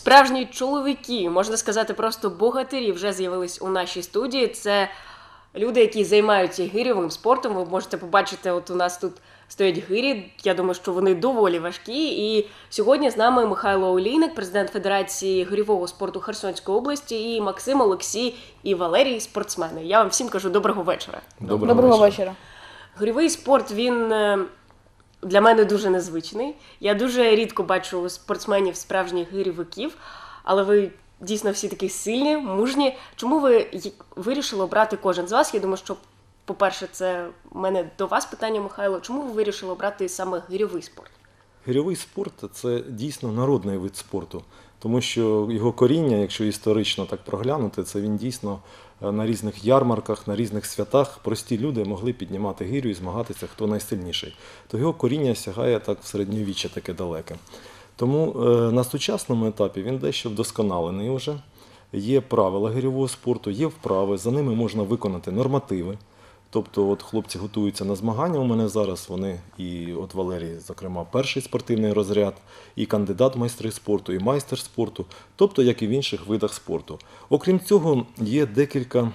Справжні чоловіки, можна сказати, просто богатирі вже з'явились у нашій студії. Це люди, які займаються гирьовим спортом. Ви можете побачити, от у нас тут стоять гирі. Я думаю, що вони доволі важкі. І сьогодні з нами Михайло Олійник, президент Федерації гирьового спорту Херсонської області, і Максим Олексій і Валерій спортсмени. Я вам всім кажу доброго вечора. Доброго, вечора. Гирьовий спорт він е, для мене дуже незвичний. Я дуже рідко бачу спортсменів справжніх гирьовиків, але ви дійсно всі такі сильні, мужні. Чому ви вирішили обрати кожен з вас? Я думаю, що, по-перше, це в мене до вас питання, Михайло. Чому ви вирішили обрати саме гирьовий спорт? Гирьовий спорт це дійсно народний вид спорту, тому що його коріння, якщо історично так проглянути, це він дійсно на різних ярмарках, на різних святах прості люди могли піднімати гирю і змагатися, хто найсильніший. То його коріння сягає так в середньовіччя таке далеке. Тому е, на сучасному етапі він дещо вдосконалений вже. Є правила гирьового спорту, є вправи, за ними можна виконати нормативи. Тобто, от хлопці готуються на змагання у мене зараз. Вони і от Валерій, зокрема, перший спортивний розряд, і кандидат майстри спорту, і майстер спорту, тобто як і в інших видах спорту. Окрім цього, є декілька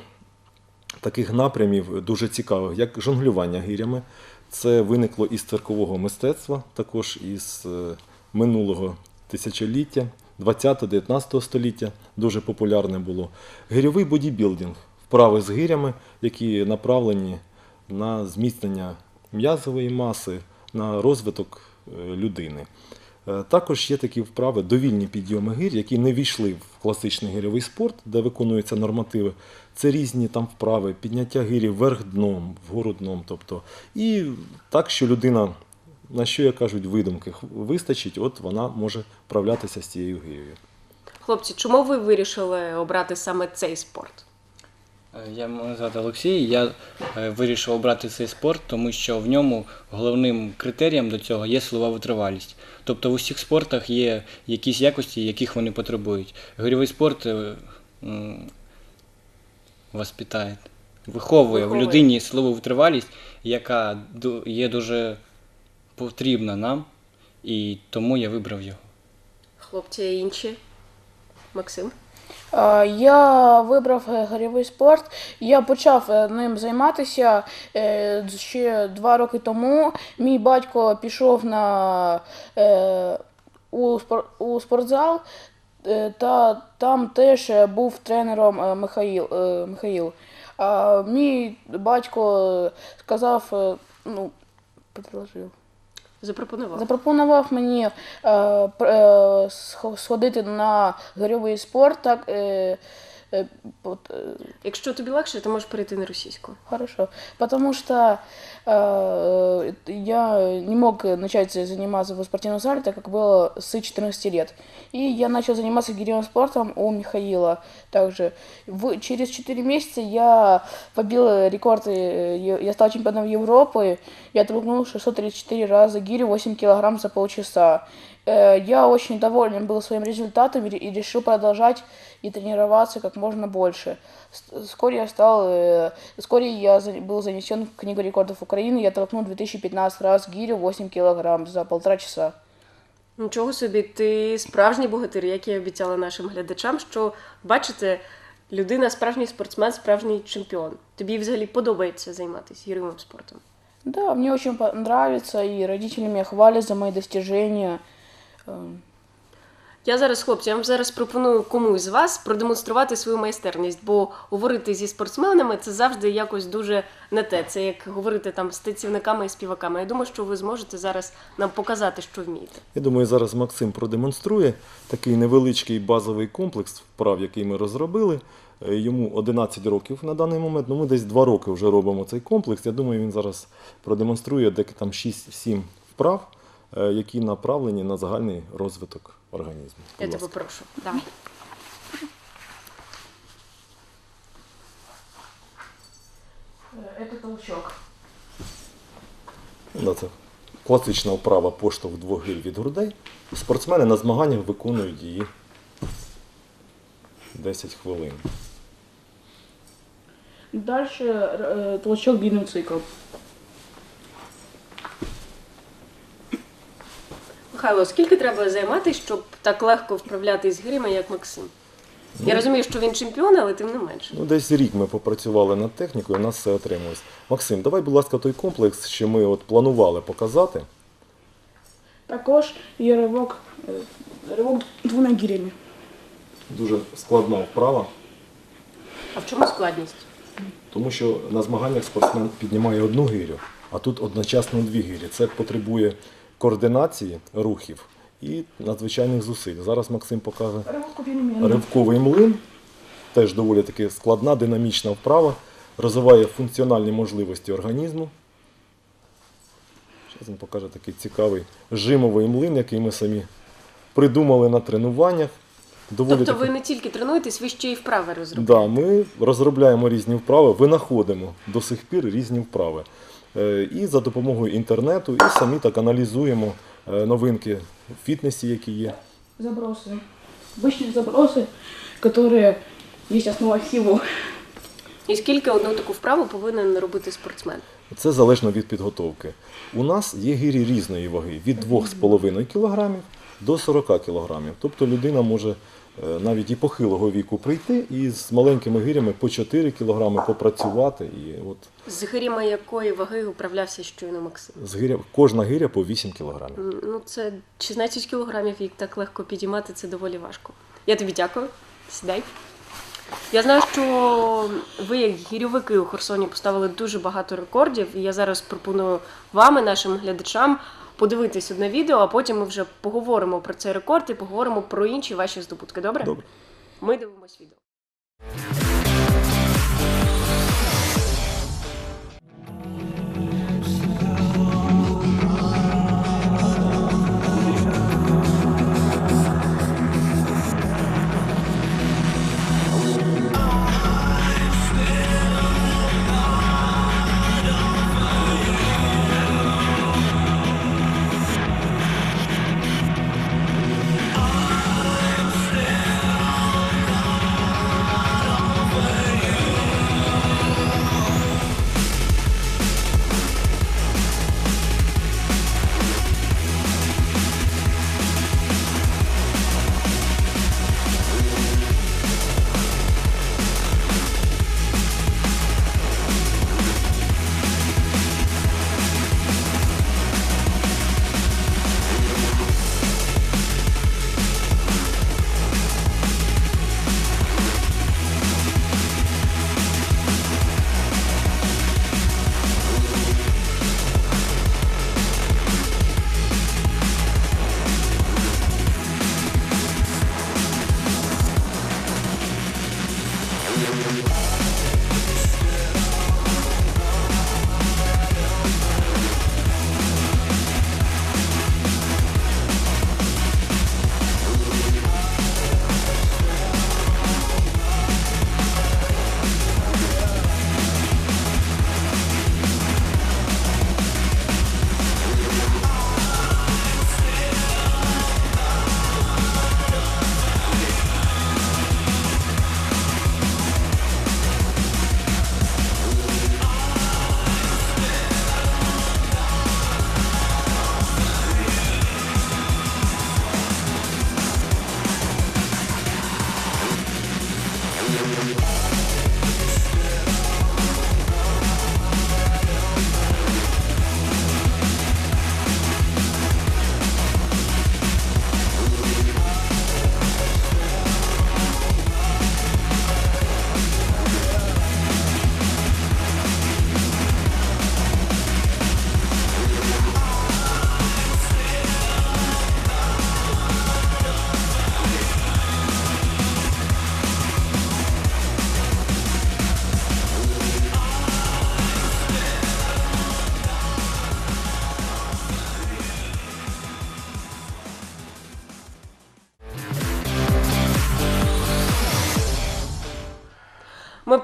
таких напрямів дуже цікавих, як жонглювання гирями. Це виникло із циркового мистецтва, також із е, минулого тисячоліття, 20-19 століття дуже популярне було. Гирьовий бодібілдинг, вправи з гирями, які направлені на зміцнення м'язової маси, на розвиток е, людини. Е, Також є такі вправи довільні підйоми гір, які не війшли в класичний гирьовий спорт, де виконуються нормативи. Це різні там вправи, підняття гирі вверх дном, вгору дном. Тобто. І так, що людина, на що як кажуть, видумки вистачить, от вона може вправлятися з цією гирею. Хлопці, чому ви вирішили обрати саме цей спорт? Е, Я мене звати Олексій. Я е, вирішив обрати цей спорт, тому що в ньому головним критерієм до цього є силова витривалість. Тобто в усіх спортах є якісь якості, яких вони потребують. Гирьовий спорт е, воспитає, виховує в людині силову витривалість, яка є дуже потрібна нам, і тому я вибрав його. Хлопці, інші? Максим? Е, Я вибрав е, гирьовий спорт. Я почав е, ним займатися ще два роки тому. Мій батько пішов на у, спор, у спортзал, та там теж був тренером Михаїл. Михаїл. А мій батько сказав, ну, предложив. Запропонував. Запропонував мені е, е, сходити на горьовий спорт. Так, е, от, е, Якщо тобі легше, то можеш перейти на російську. Хорошо. Потому что э, я не мог начать заниматься в спортивном зале, так как было с 14 лет. И я начал заниматься гиревым спортом у Михаила также. В, через 4 месяца я побил рекорд, э, я стал чемпионом Европы. Я толкнул 634 раза гирю 8 килограмм за полчаса. Э, Я очень доволен был своим результатом и ре- и решил продолжать и тренироваться как можно больше. С- Вскоре я стал, э, вскоре я за- был занесен в Книгу рекордов Украины. Я толкнул 2015 раз гирю 8 килограмм за полтора часа. Нічого собі, ти справжній богатир, як я обіцяла нашим глядачам, що бачите, людина справжній спортсмен, справжній чемпіон. Тобі взагалі подобається займатися гірським спортом. Да, мне очень по- нравится, и родители меня хвалят за мои достижения. Я зараз, хлопці, я вам зараз пропоную комусь з вас продемонструвати свою майстерність, бо говорити зі спортсменами це завжди якось дуже не те. Це як говорити там з танцівниками і співаками. Я думаю, що ви зможете зараз нам показати, що вмієте. Я думаю, зараз Максим продемонструє такий невеличкий базовий комплекс вправ, який ми розробили. Е, Йому 11 років на даний момент. Ну, ми десь 2 роки вже робимо цей комплекс. Я думаю, він зараз продемонструє деякі там 6-7 вправ, які направлені на загальний розвиток організму. Я Будь тебе ласка. прошу. Давай. Это толчок. Да, це класична вправа поштовх двох гіль від грудей. Спортсмени на змаганнях виконують її 10 хвилин. Дальше э, толчок длинным циклом. Михайло, скільки треба займатися, щоб так легко вправлятись з гирями, як Максим? Я розумію, що він чемпіон, але тим не менше. Ну, десь рік ми попрацювали над технікою, у нас все отрималось. Максим, давай, будь ласка, той комплекс, що ми от планували показати. Також є ривок, е, ривок двома гирями. Дуже складна вправа, А в чому складність? тому що на змаганнях спортсмен піднімає одну гирю, а тут одночасно дві гирі. Це потребує координації рухів і надзвичайних зусиль. Зараз Максим покаже ривковий млин. Теж доволі таки складна, динамічна вправа. Розвиває функціональні можливості організму. Зараз він покаже такий цікавий жимовий млин, який ми самі придумали на тренуваннях. Доволі Тобто таки- ви не тільки тренуєтесь, ви ще й вправи розробляєте. Да, ми розробляємо різні вправи, винаходимо до сих пір різні вправи. Е, І за допомогою інтернету, і самі так аналізуємо е, новинки в фітнесі, які є. Забросы. Обычные забросы, которые есть основа всего. І скільки одну таку вправу повинен робити спортсмен? Це залежно від підготовки. У нас є гирі різної ваги від 2,5 кг до 40 кг. Тобто людина може е, навіть і похилого віку прийти і з маленькими гирями по 4 кг попрацювати. І от З гирями якої ваги управлявся щойно Максим? з гиря, кожна гиря по 8 кг. М, Ну, це 16 кілограмів, їх так легко підіймати, це доволі важко. Я тобі дякую. Сідай. Я знаю, що ви, як гірьовики у Херсоні, поставили дуже багато рекордів, і я зараз пропоную вам і нашим глядачам подивитись одне відео, а потім ми вже поговоримо про цей рекорд і поговоримо про інші ваші здобутки. Добре? Добре. Ми дивимось відео. Ми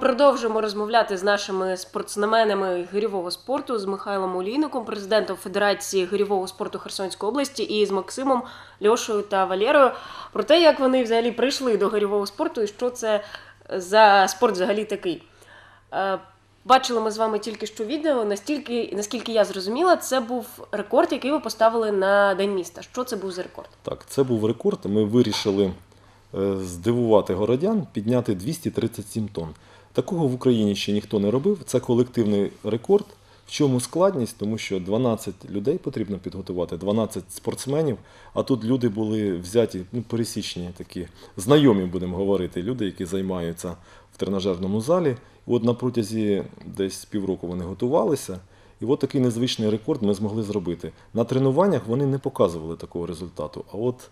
продовжуємо розмовляти з нашими спортсменами гирьового спорту з Михайлом Олійником, президентом Федерації гирьового спорту Херсонської області, і з Максимом Льошою та Валєрою про те, як вони взагалі прийшли до гирьового спорту і що це за спорт взагалі такий. Е, Бачили ми з вами тільки що відео. Настільки, наскільки я зрозуміла, це був рекорд, який ви поставили на День міста. Що це був за рекорд? Так, це був рекорд. Ми вирішили е, здивувати городян, підняти 237 тонн. Такого в Україні ще ніхто не робив. Це колективний рекорд. В чому складність? Тому що 12 людей потрібно підготувати, 12 спортсменів. А тут люди були взяті, ну, пересічні такі, знайомі, будемо говорити, люди, які займаються в тренажерному залі. От на протязі десь півроку вони готувалися. І от такий незвичний рекорд ми змогли зробити. На тренуваннях вони не показували такого результату. А от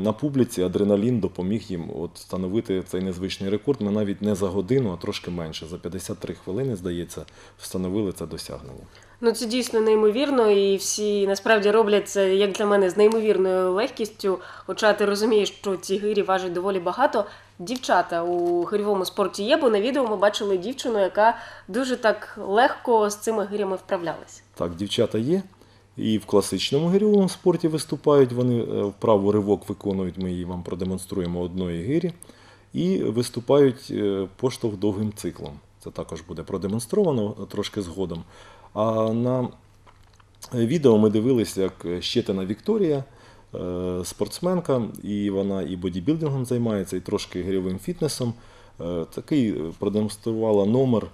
на публіці адреналін допоміг їм от встановити цей незвичний рекорд. Ми навіть не за годину, а трошки менше. За 53 хвилини, здається, встановили це досягнення. Ну це дійсно неймовірно, і всі насправді роблять це, як для мене, з неймовірною легкістю. Хоча ти розумієш, що ці гирі важать доволі багато. Дівчата у гирьовому спорті є, бо на відео ми бачили дівчину, яка дуже так легко з цими гирями вправлялась. Так, дівчата є. І в класичному гирьовому спорті виступають. Вони е, вправу ривок виконують. Ми її вам продемонструємо одної гирі. І виступають е, поштовх довгим циклом. Це також буде продемонстровано трошки згодом. А на відео ми дивилися, як Щетина Вікторія, е, спортсменка, і вона і бодібілдингом займається, і трошки гирьовим фітнесом. Е, Такий е, продемонструвала номер е,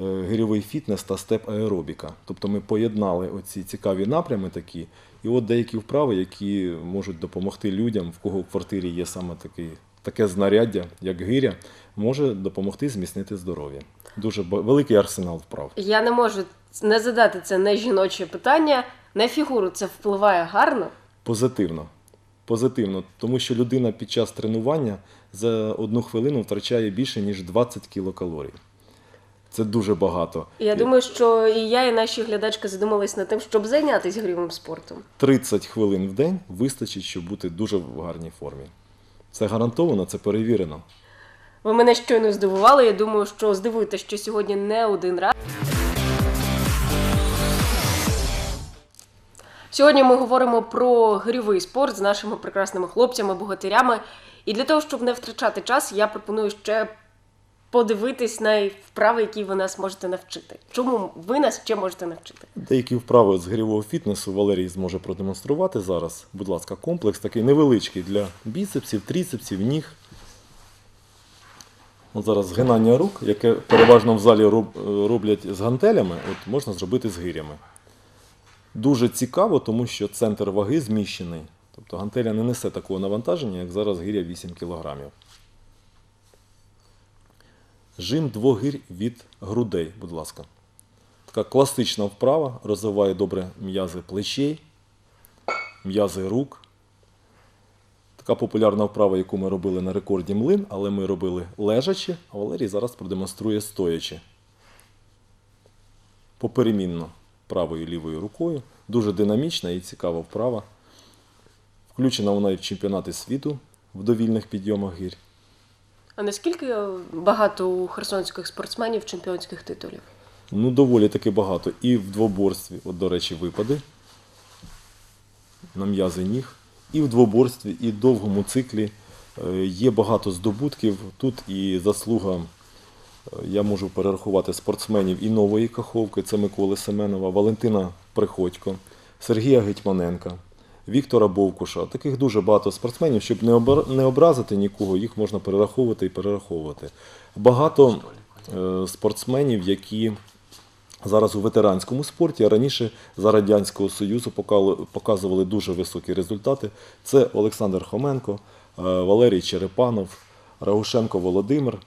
гирьовий фітнес та степ аеробіка. Тобто ми поєднали оці цікаві напрями такі, і от деякі вправи, які можуть допомогти людям, в кого в квартирі є саме такий, таке знаряддя, як гиря, може допомогти зміцнити здоров'я. Дуже великий арсенал вправ. Я не можу не задати це не жіноче питання. На фігуру це впливає гарно. Позитивно. Позитивно, тому що людина під час тренування за одну хвилину втрачає більше, ніж 20 кілокалорій. Це дуже багато. Я думаю, що і я, і наші глядачки задумались над тим, щоб зайнятися гирьовим спортом. 30 хвилин в день вистачить, щоб бути дуже в гарній формі. Це гарантовано, це перевірено. Ви мене щойно здивували. Я думаю, що здивуєте, що сьогодні не один раз. Сьогодні ми говоримо про гирьовий спорт з нашими прекрасними хлопцями-богатирями. І для того, щоб не втрачати час, я пропоную ще подивитись на вправи, які ви нас можете навчити. Чому ви нас ще можете навчити? Деякі вправи з гирьового фітнесу Валерій зможе продемонструвати зараз. Будь ласка, комплекс такий невеличкий для біцепсів, тріцепсів, ніг. От зараз згинання рук, яке переважно в залі роблять з гантелями, от можна зробити з гирями. Дуже цікаво, тому що центр ваги зміщений. Тобто гантеля не несе такого навантаження, як зараз гиря 8 кг. Жим двох гирь від грудей, будь ласка. Така класична вправа, розвиває добре м'язи плечей, м'язи рук. Така популярна вправа, яку ми робили на рекорді млин, але ми робили лежачи, а Валерій зараз продемонструє стоячи. Поперемінно правою і лівою рукою. Дуже динамічна і цікава вправа. Включена вона і в чемпіонати світу в довільних підйомах гір. А наскільки багато у херсонських спортсменів чемпіонських титулів? Ну, доволі таки багато. І в двоборстві, от, до речі, випади на м'язи ніг. І в двоборстві, і в довгому циклі е, є багато здобутків. Тут і заслуга, е, я можу перерахувати спортсменів і нової Каховки, це Миколи Семенова, Валентина Приходько, Сергія Гетьманенка, Віктора Бовкуша. Таких дуже багато спортсменів, щоб не обра- не образити нікого, їх можна перераховувати і перераховувати. Багато е, спортсменів, які зараз у ветеранському спорті, а раніше за Радянського Союзу показували дуже високі результати. Це Олександр Хоменко, е, Валерій Черепанов, Рагушенко Володимир,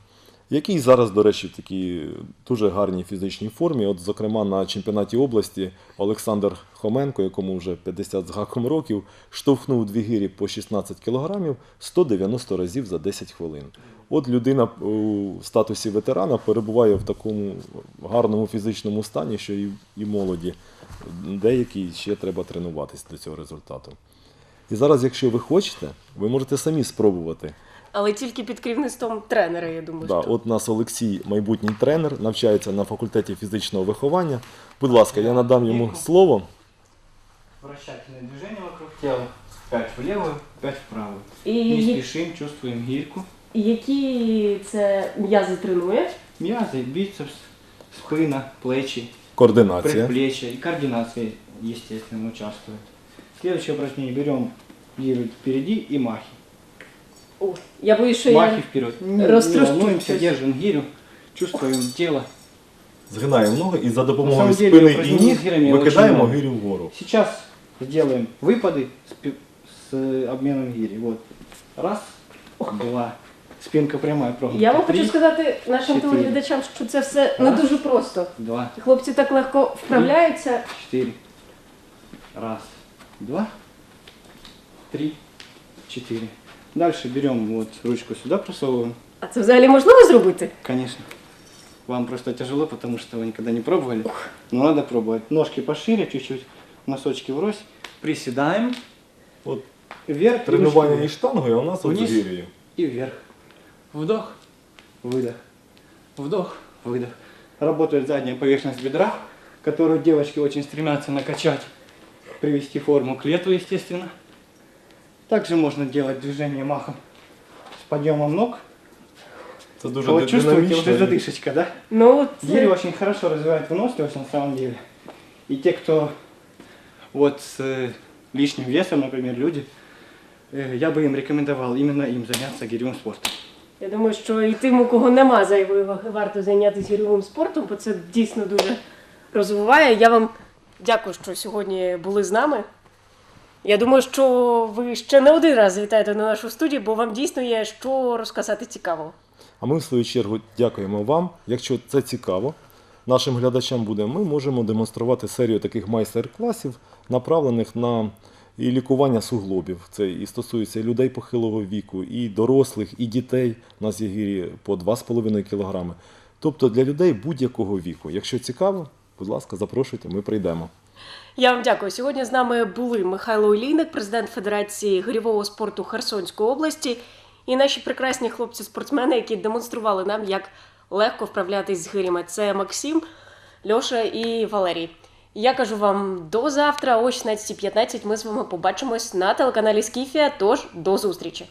який зараз, до речі, в такій дуже гарній фізичній формі. От, зокрема, на чемпіонаті області Олександр Хоменко, якому вже 50 з гаком років, штовхнув дві гирі по 16 кілограмів 190 разів за 10 хвилин. От людина у статусі ветерана перебуває в такому гарному фізичному стані, що і, і молоді. Деякі ще треба тренуватись до цього результату. І зараз, якщо ви хочете, ви можете самі спробувати. Але тільки під керівництвом тренера, я думаю, Да, що. от у нас Олексій, майбутній тренер, навчається на факультеті фізичного виховання. Будь ласка, я надам йому слово. Вращательное движение вокруг тела. Пять в левую, пять в правую. І Не я- спешим, чувствуем гирьку. які це м'язи тренує? М'язи, біцепс, спина, плечи, Координація. предплечья и координация, естественно, участвует. Следующее упражнение. Берем гирю впереди и махи. О, я боюсь, що Махи я... вперед. Не, не раструщу волнуемся, чуть-чуть. держим гирю, чувствуем тело. Згинаємо ноги і за На допомогою самом деле, спини і упражнення ніг з гирями викидаємо очень гирю вгору. Сейчас сделаем выпады с, пи- с э, обменом гири. Вот. Раз, два. Спинка прямая, прогнута. Я вам Три, хочу сказати нашим чотири. телеглядачам, що це все не Раз. дуже просто. Два, Хлопці так легко вправляються. четыре. Раз, два, три, четыре. Дальше берем вот ручку сюда просовываем. А це взагалі можливо зробити? Конечно. Вам просто тяжело, потому что вы никогда не пробовали. Но надо пробовать. Ножки пошире чуть-чуть, носочки врозь. Приседаем. От Вверх. и тренування із штангою, а у нас от Вниз. гирею. и вверх. Вдох, выдох. Вдох, выдох. Работает задняя поверхность бедра, которую девочки очень стремятся накачать, привести форму к лету, естественно. Также можно делать движение махом с подъемом ног. Це дуже вот ди- чувствуете динамічно. уже задышечка, да? Ну, Гири це... очень хорошо развивает выносливость на самом деле. И те, кто вот с э, лишним весом, например, люди, э, я бы им рекомендовал именно им заняться гиревым спортом. Я думаю, що і тим, у кого нема зайвої ваги, варто зайнятися гірьовим спортом, бо це дійсно дуже розвиває. Я вам дякую, що сьогодні були з нами. Я думаю, що ви ще не один раз завітаєте на нашу студію, бо вам дійсно є що розказати цікавого. А ми, в свою чергу, дякуємо вам. Якщо це цікаво, нашим глядачам буде, ми можемо демонструвати серію таких майстер-класів, направлених на і лікування суглобів. Це і стосується і людей похилого віку, і дорослих, і дітей. У нас є гірі по 2,5 кг. Тобто для людей будь-якого віку. Якщо цікаво, будь ласка, запрошуйте, ми прийдемо. Я вам дякую. Сьогодні з нами були Михайло Олійник, президент Федерації гирьового спорту Херсонської області, і наші прекрасні хлопці-спортсмени, які демонстрували нам, як легко вправлятись з гирями. Це Максим, Льоша і Валерій. Я кажу вам до завтра, о 16.15 ми з вами побачимось на телеканалі Скіфія. Тож до зустрічі!